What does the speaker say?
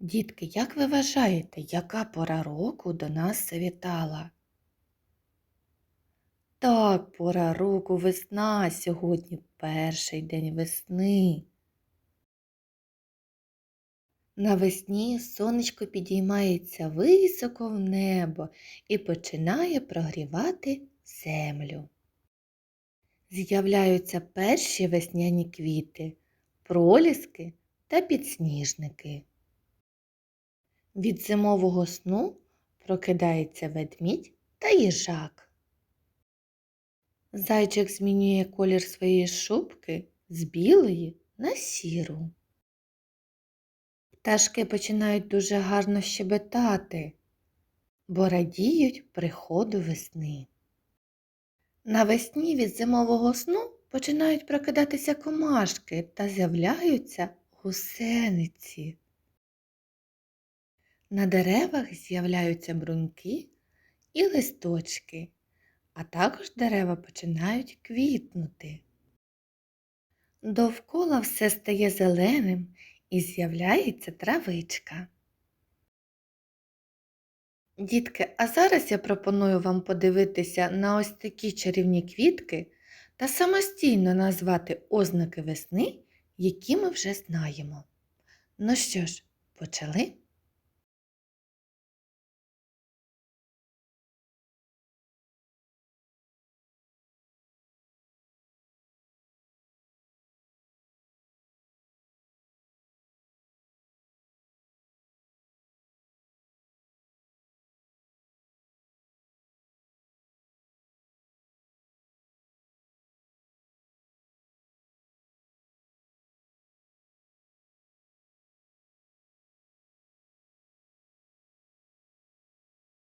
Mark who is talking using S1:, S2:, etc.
S1: Дітки, як ви вважаєте, яка пора року до нас завітала? Так, пора року весна. Сьогодні перший день весни. Навесні сонечко підіймається високо в небо і починає прогрівати землю. З'являються перші весняні квіти, проліски та підсніжники. Від зимового сну прокидається ведмідь та їжак. Зайчик змінює колір своєї шубки з білої на сіру. Пташки починають дуже гарно щебетати, бо радіють приходу весни. Навесні від зимового сну починають прокидатися комашки та з'являються гусениці. На деревах з'являються бруньки і листочки, а також дерева починають квітнути. Довкола все стає зеленим і з'являється травичка. Дітки, а зараз я пропоную вам подивитися на ось такі чарівні квітки та самостійно назвати ознаки весни, які ми вже знаємо. Ну що ж, почали?